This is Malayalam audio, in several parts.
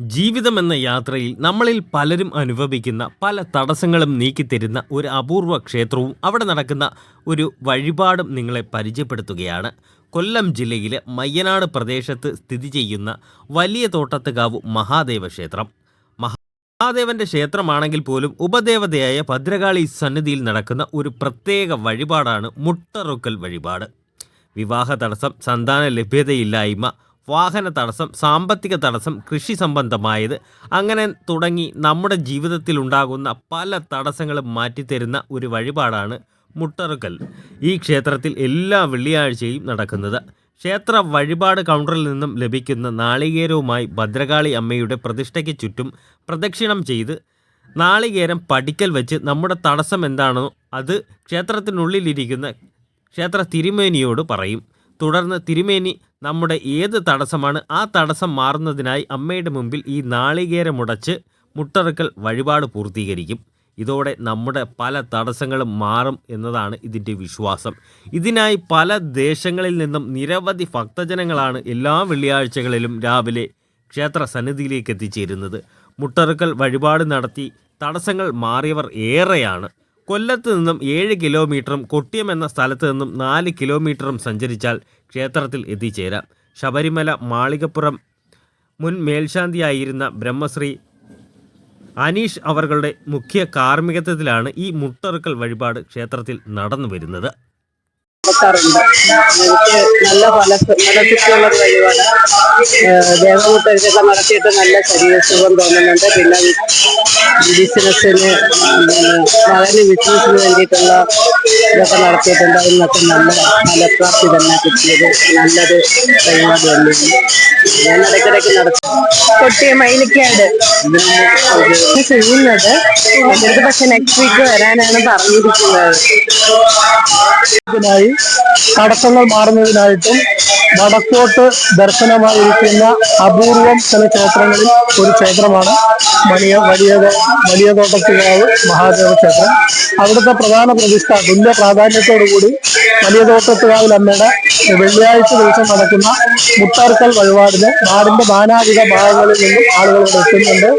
ജീവിതം എന്ന യാത്രയിൽ നമ്മളിൽ പലരും അനുഭവിക്കുന്ന പല തടസ്സങ്ങളും നീക്കിത്തരുന്ന ഒരു അപൂർവ ക്ഷേത്രവും അവിടെ നടക്കുന്ന ഒരു വഴിപാടും നിങ്ങളെ പരിചയപ്പെടുത്തുകയാണ്. കൊല്ലം ജില്ലയിലെ മയ്യനാട് പ്രദേശത്ത് സ്ഥിതി ചെയ്യുന്ന വലിയ തോട്ടത്തുകാവ് മഹാദേവ ക്ഷേത്രം. മഹാദേവന്റെ ക്ഷേത്രമാണെങ്കിൽ പോലും ഉപദേവതയായ ഭദ്രകാളി സന്നിധിയിൽ നടക്കുന്ന ഒരു പ്രത്യേക വഴിപാടാണ് മുട്ടറുക്കൽ വഴിപാട്. വിവാഹ തടസ്സം സന്താന ലഭ്യതയില്ലായ്മ വാഹന തടസ്സം സാമ്പത്തിക തടസ്സം കൃഷി സംബന്ധമായത് അങ്ങനെ തുടങ്ങി നമ്മുടെ ജീവിതത്തിൽ ഉണ്ടാകുന്ന പല തടസ്സങ്ങളും മാറ്റിത്തരുന്ന ഒരു വഴിപാടാണ് മുട്ടറുക്കൽ. ഈ ക്ഷേത്രത്തിൽ എല്ലാ വെള്ളിയാഴ്ചയും നടക്കുന്നത്. ക്ഷേത്ര വഴിപാട് കൗണ്ടറിൽ നിന്നും ലഭിക്കുന്ന നാളികേരവുമായി ഭദ്രകാളി അമ്മയുടെ പ്രതിഷ്ഠയ്ക്ക് ചുറ്റും പ്രദക്ഷിണം ചെയ്ത് നാളികേരം പടിക്കൽ വെച്ച് നമ്മുടെ തടസ്സം എന്താണോ അത് ക്ഷേത്രത്തിനുള്ളിലിരിക്കുന്ന ക്ഷേത്ര തിരുമേനിയോട് പറയും. തുടർന്ന് തിരുമേനി നമ്മുടെ ഏത് തടസ്സമാണ് ആ തടസ്സം മാറുന്നതിനായി അമ്മയുടെ മുമ്പിൽ ഈ നാളികേരമുടച്ച് മുട്ടറുക്കൽ വഴിപാട് പൂർത്തീകരിക്കും. ഇതോടെ നമ്മുടെ പല തടസ്സങ്ങളും മാറും എന്നതാണ് ഇതിന്റെ വിശ്വാസം. ഇതിനായി പല ദേശങ്ങളിൽ നിന്നും നിരവധി ഭക്തജനങ്ങളാണ് എല്ലാ വെള്ളിയാഴ്ചകളിലും രാവിലെ ക്ഷേത്ര സന്നിധിയിലേക്ക് എത്തിച്ചേരുന്നത്. മുട്ടറുക്കൽ വഴിപാട് നടത്തി തടസ്സങ്ങൾ മാറിയവർ ഏറെയാണ്. കൊല്ലത്ത് നിന്നും ഏഴ് കിലോമീറ്ററും കൊട്ടിയം എന്ന സ്ഥലത്ത് നിന്നും നാല് കിലോമീറ്ററും സഞ്ചരിച്ചാൽ ക്ഷേത്രത്തിൽ എത്തിച്ചേരാം. ശബരിമല മാളികപ്പുറം മുൻ മേൽശാന്തിയായിരുന്ന ബ്രഹ്മശ്രീ അനീഷ് അവരുടെ മുഖ്യ കാർമ്മികത്വത്തിലാണ് ഈ മുട്ടറുക്കൽ വഴിപാട് ക്ഷേത്രത്തിൽ നടന്നു വരുന്നത് നടത്താറുണ്ട് എനിക്ക് നല്ല ഫല ഫലസിദ്ധിയുള്ള ഒരു കഴിവാണ്. ദേഹമുട്ടൊക്കെ നടത്തിയിട്ട് നല്ല ശരീരസുഖം തോന്നുന്നുണ്ട്. പിന്നെ ബിസിനസ്സിന് വളരെ ബിസിനസ്സിന് വേണ്ടിയിട്ടുള്ള ഇതൊക്കെ നടത്തിയിട്ടുണ്ട്. അതിനൊക്കെ നല്ല ഫലപ്രാപ്തി തന്നെ കിട്ടിയത്. നല്ലൊരു കഴിവാണ് തന്നെയാണ് ഞാൻ ഇടയ്ക്കിടയ്ക്ക് നടത്തും കൊട്ടിയ മൈലിക്കാട് ചെയ്യുന്നത് പക്ഷെ നെക്സ്റ്റ് വീക്ക് വരാനാണ് പറഞ്ഞിരിക്കുന്നത്. തടസ്സങ്ങൾ മാറുന്നതിനായിട്ടും വടക്കോട്ട് ദർശനമായിരിക്കുന്ന അപൂർവം ചില ക്ഷേത്രങ്ങളിൽ ഒരു ക്ഷേത്രമാണ്. വലിയ വലിയ വലിയ തോട്ടത്തിലാവ് മഹാദേവ ക്ഷേത്രം. അവിടുത്തെ പ്രധാന പ്രതിഷ്ഠ തുല്യ പ്രാധാന്യത്തോടുകൂടി വലിയ തോട്ടത്തിലാവിൽ അമ്മയുടെ വെള്ളിയാഴ്ച ദിവസം നടക്കുന്ന മുട്ടാർക്കൽ വഴിപാടിന് നാടിന്റെ നാനാവിധ ഭാഗങ്ങളിൽ നിന്നും ആളുകൾ എത്തുന്നുണ്ട്.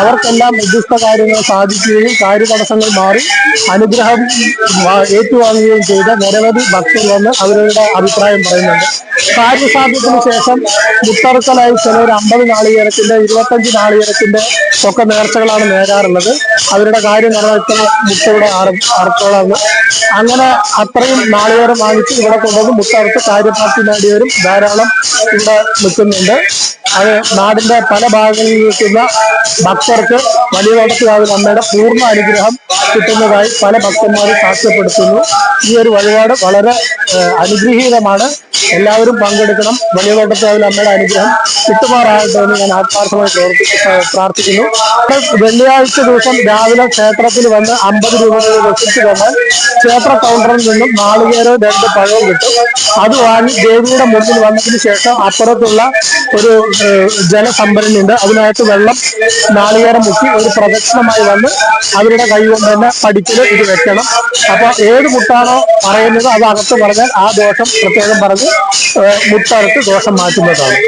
അവർക്കെല്ലാം നിർദ്ദിഷ്ട കാര്യങ്ങൾ സാധിക്കുകയും കാര്യതടസ്സങ്ങൾ മാറി അനുഗ്രഹം ഏറ്റുവാങ്ങുകയും ചെയ്ത നിരവധി ഭക്തർ അവരുടെ അഭിപ്രായം പറയുന്നുണ്ട്. കാര്യസാധ്യത്തിന് ശേഷം മുട്ടറുക്കലായി ചിലർ അമ്പത് നാളികേരത്തിന്റെ ഇരുപത്തഞ്ച് നാളികേരത്തിന്റെ ഒക്കെ നേർച്ചകളാണ് നേരാറുള്ളത്. അവരുടെ കാര്യം നിറവേറ്റുന്ന മുട്ടയുടെ അറുത്തോളാണ് അങ്ങനെ അത്രയും നാളികേരം വാങ്ങിച്ച് ഇവിടെ കൊണ്ടുവന്ന് മുട്ടറുത്ത് കാര്യപ്രാപ്തി നേടിയവരും ധാരാളം ഇവിടെ നിൽക്കുന്നുണ്ട്. അത് നാടിന്റെ പല ഭാഗങ്ങളിൽ നിൽക്കുന്ന ഭക്തർക്ക് വലിയ തോട്ടത്തിലാവിൽ അമ്മയുടെ പൂർണ അനുഗ്രഹം കിട്ടുന്നതായി പല ഭക്തന്മാരും സാക്ഷ്യപ്പെടുത്തുന്നു. ഈ ഒരു വഴിപാട് വളരെ അനുഗ്രഹീതമാണ്. എല്ലാവരും പങ്കെടുക്കണം. വലിയ തോട്ടത്തിൽ അമ്മയുടെ അനുഗ്രഹം കിട്ടുമാറാകട്ടെ എന്ന് ഞാൻ ആത്മാർത്ഥമായി പ്രാർത്ഥിക്കുന്നു. വെള്ളിയാഴ്ച ദിവസം രാവിലെ ക്ഷേത്രത്തിൽ വന്ന് അമ്പത് രൂപ റെസിപ്റ്റ് തന്നാൽ ക്ഷേത്ര കൗണ്ടറിൽ നിന്നും നാളികേരോ രണ്ട് പഴവും കിട്ടും അത് വാങ്ങി ദേവിയുടെ മുന്നിൽ വന്നതിന് ശേഷം അപ്പുറത്തുള്ള ഒരു ജലസംഭരണിയുണ്ട്. അതിനകത്ത് വെള്ളം നാളികേരം മുക്കി ഒരു പ്രദക്ഷിണമായി വന്ന് അവരുടെ കൈ കൊണ്ട് തന്നെ പഠിക്കൽ ഇത് വെക്കണം. അപ്പൊ ഏത് മുട്ടാണോ പറയുന്നത് അത് അകത്ത് പറഞ്ഞാൽ ആ ദോഷം പ്രത്യേകം പറഞ്ഞ് മുട്ടറുത്ത് ദോഷം മാറ്റുന്നതാണ്.